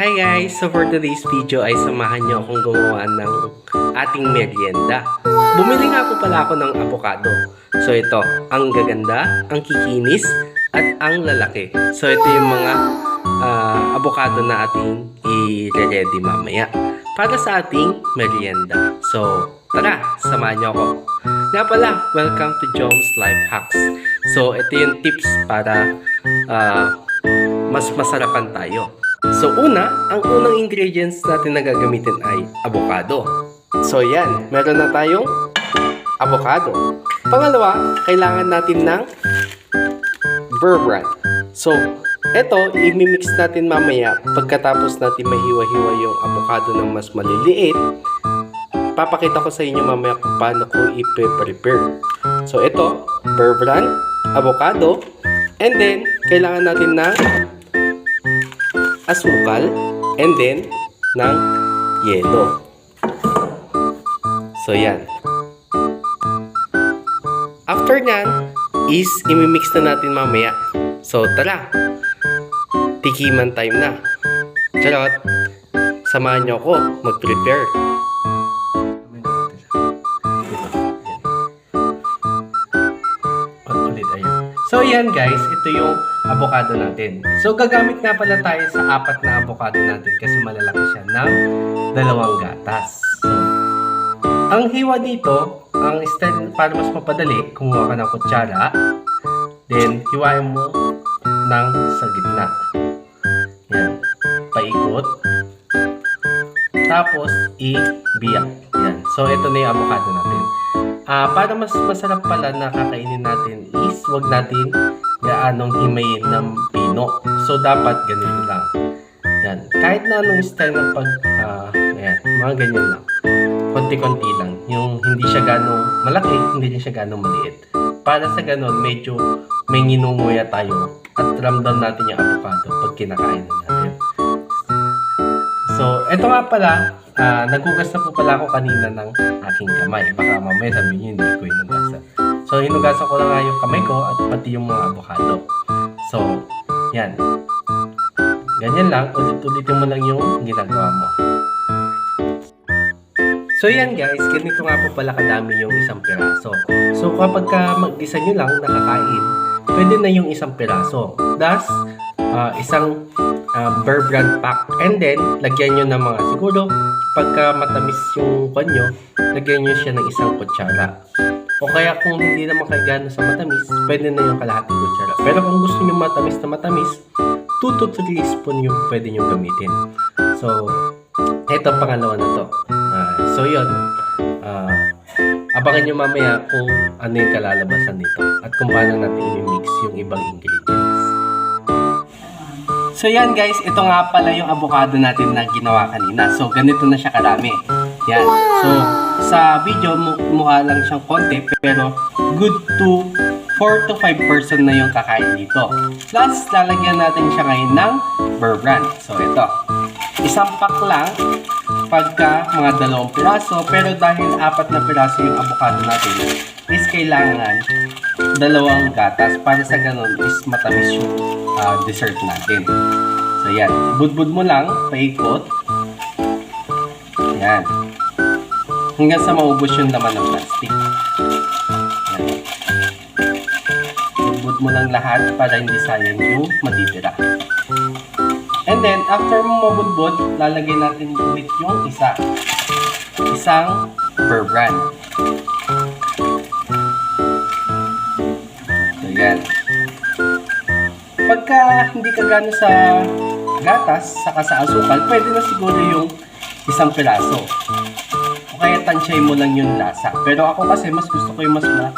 Hi guys! So for today's video ay samahan niyo akong gumawa ng ating merienda. Bumili nga po pala ako ng avocado. So ito, ang gaganda, ang kikinis, at ang lalaki. So ito yung mga ah, avocado na ating i-ready mamaya para sa ating merienda. So tara, samahan niyo ako. Nga pala, welcome to Joms Life Hacks. So ito yung tips para ah, mas masarapan tayo. So una, ang unang ingredients natin na gagamitin ay avocado. So yan, meron na tayong avocado. Pangalawa, kailangan natin ng beurre So, eto, imimix natin mamaya pagkatapos natin mahiwa-hiwa yung avocado ng mas maliliit. Papakita ko sa inyo mamaya kung paano ko i-prepare. So, ito, beurre avocado, and then, kailangan natin ng asukal, and then, ng yelo. So, yan. After nyan, is imimix na natin mamaya. So, tara. Tikiman time na. Charot. Samahan niyo ako mag-prepare. So, yan guys. Ito yung avocado natin. So, gagamit nga pala tayo sa apat na avocado natin kasi malalaki siya ng dalawang gatas. Ang hiwa dito, ang style para mas mapadali, kumuha ka ng kutsara, then hiwain mo ng sa gitna. Yan. Paikot. Tapos, i-biyak. Yan. So, ito na yung avocado natin. Ah, para mas masarap pala na kakainin natin is wag natin gaanong himayin ng pino. So, dapat ganito lang. Yan. Kahit na anong style ng pag, ah, ayan, mga ganyan lang konti-konti lang. Yung hindi siya ganong malaki, hindi siya ganong maliit. Para sa ganon, medyo may nginunguya tayo at ramdam natin yung avocado pag kinakain na natin. So, eto nga pala, ah, nagugas na po pala ako kanina ng aking kamay. Baka mamaya sabihin niyo hindi ko hinugasan. So, hinugasan ko lang nga yung kamay ko at pati yung mga avocado. So, yan. Ganyan lang, ulit-ulitin mo lang yung ginagawa mo. So yan guys, ganito nga po pala kadami yung isang piraso. So kapag ka mag-isa nyo lang nakakain, pwede na yung isang piraso. Thus, ah, isang uh, bear brand pack. And then, lagyan nyo ng mga siguro, pagka matamis yung kwan nyo, lagyan nyo siya ng isang kutsara. O kaya kung hindi naman kayo gano'n sa matamis, pwede na yung kalahating kutsara. Pero kung gusto nyo matamis na matamis, 2 to 3 spoon yung pwede nyo gamitin. So, ito pangalawa na to. Ah, so yun, Ah, abangan nyo mamaya kung ano yung kalalabasan nito at kung paano natin i-mix yung ibang ingredients. So yan guys, ito nga pala yung avocado natin na ginawa kanina. So ganito na siya karami. Yan. So sa video mu- mukha lang siyang konti pero good to 4 to 5 person na yung kakain dito. Plus lalagyan natin siya ngayon ng bourbon. So ito. Isang pack lang pagka mga dalawang piraso pero dahil apat na piraso yung avocado natin is kailangan dalawang gatas para sa ganun is matamis yung ah, dessert natin. So yan, budbud mo lang, paikot. Yan. Hanggang sa maubos yung laman ng plastic. Yan. Budbud mo lang lahat para hindi sayang yung matitira. And then, after mo mabudbud, lalagay natin ulit yung isa. Isang bourbon. So, yan. Pagka hindi ka gano'n sa gatas, saka sa asukal, pwede na siguro yung isang piraso. Kaya tansyahin mo lang yung lasa. Pero ako kasi mas gusto ko yung mas ma,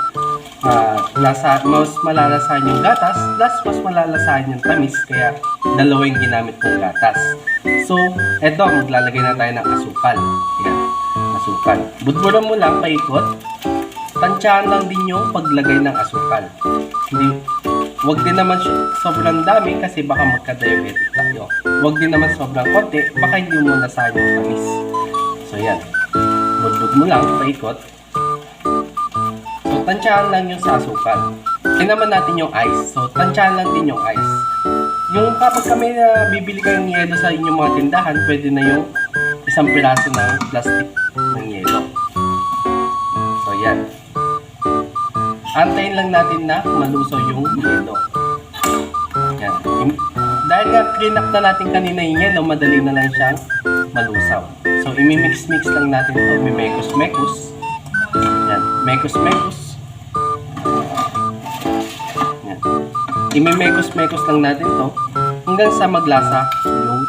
ah, lasa, mas malalasahan yung gatas, plus mas malalasahan yung tamis. Kaya dalawa yung ginamit kong gatas. So, eto, maglalagay na tayo ng asukal. Yan, asukal. Budburan mo lang, paikot. Tansyahan lang din yung paglagay ng asukal. Hindi, wag din naman sobrang dami kasi baka magka-diabetic tayo. Wag din naman sobrang konti, baka hindi mo nasahan yung tamis. So, yan. Budbud mo lang, paikot. So, tansyahan lang yung sa asukal. Tinaman natin yung ice. So, tansyahan lang din yung ice. yung kapag kami na bibili kayo ng yelo sa inyong mga tindahan, pwede na yung isang piraso ng plastic ng yelo. So, yan. Antayin lang natin na malusaw yung yelo. Yan. Dahil nga clean up na natin kanina yung yelo, madali na lang siyang malusaw. So, imimix-mix lang natin ito. Mimekos-mekos. Yan. Mekos-mekos. Yan. Imimekos-mekos lang natin to hanggang sa maglasa yung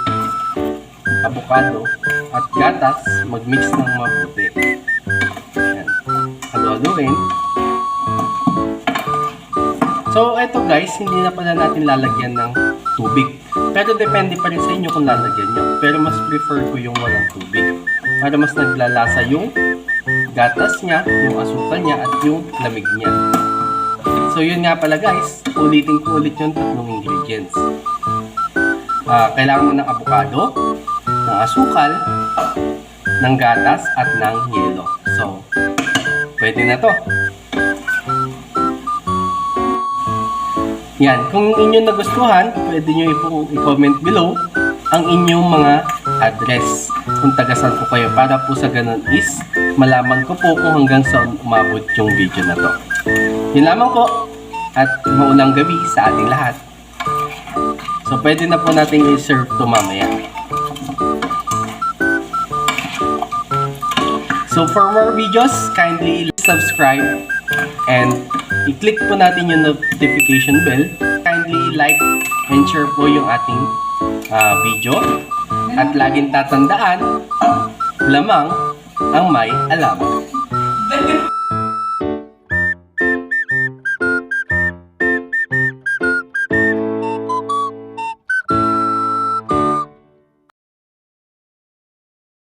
avocado at gatas mag-mix ng mabuti. Yan. Halo-haloin. So, eto guys, hindi na pala natin lalagyan ng tubig. Pero depende pa rin sa inyo kung lalagyan nyo. Pero mas prefer ko yung walang tubig. Para mas naglalasa yung gatas niya, yung asukal niya, at yung lamig niya. So, yun nga pala guys. Ulitin ko ulit yung tatlong ingredients. Ah, kailangan mo ng avocado, ng asukal, ng gatas, at ng yelo. So, pwede na to. Yan, kung inyong nagustuhan, pwede nyo i-comment below ang inyong mga address kung taga saan po kayo para po sa ganun is malaman ko po kung hanggang saan umabot yung video na to. Yun lamang po at maulang gabi sa ating lahat. So pwede na po natin i-serve to mamaya. So for more videos, kindly subscribe and i-click po natin yung notification bell. Kindly like and share po yung ating ah, video. At laging tatandaan, lamang ang may alam.